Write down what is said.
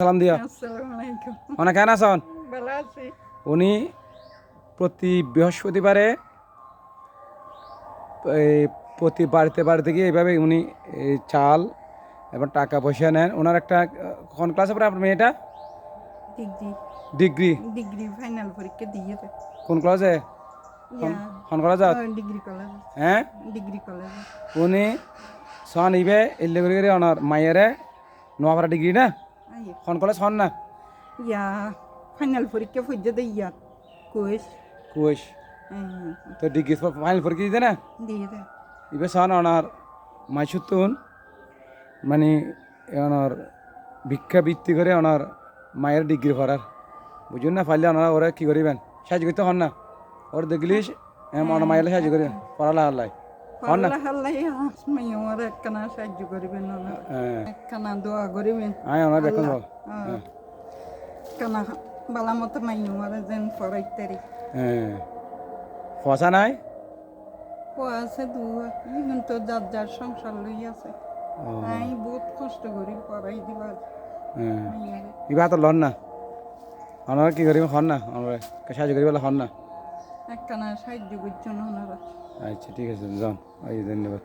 সালাম দিয়া। আসসালামু আলাইকুম অনেক কেন আছেন? উনি প্রতি বৃহস্পতিবারে প্রতি বাড়িতে বাড়িতে গিয়ে এইভাবে উনি চাল এবং টাকা পয়সা নেন। ওনার একটা কোন ক্লাসে পড়ে আপনার মেয়েটা? ডিগ্রি। ডিগ্রি? ফাইনাল পরীক্ষা দিয়ে কোন ক্লাসে কোন কলেজত ডিগ্রি কলেজ হ্যাঁ? ডিগ্রি কলেজ উনি সন ইবে এলে করে করে ওনার মায়েরে নোয়াপাড়া ডিগ্রি না? কলেজ হন না ইয়া ফাইনাল পরীক্ষা ফুজে দে ইয়া কোয়েস কুয়েশ তো ডিগ্রি ফাইনাল পরীক্ষা দিতে না দিয়ে দে ইবে সন ওনার মাইসুতুন মানে ওনার ভিক্ষা বৃত্তি করে ওনার মায়ের ডিগ্রি করার বুঝুন না পারলে ওনারা ওরা কি করিবেন সাহায্য করতে হন না ওর দেখলিস মায়ের সাহায্য করিবেন পড়ালা আল্লাহ একখানা সাহায্য করিবেন দোয়া করিবেন। বালা। মতো আমার যেন নাই? ও আছে দুয়া ইমন তো যার যার সংসার লই আছে আমি বহুত কষ্ট করি পড়াই দিবা মাইয়ারে ইবা তো লন না। কি করিবেন হন না। ওনারা সাহায্য করিবেন হন না। একখানা সাহায্য করছেন ওনারা। আচ্ছা ঠিক আছে যান। এই ধন্যবাদ।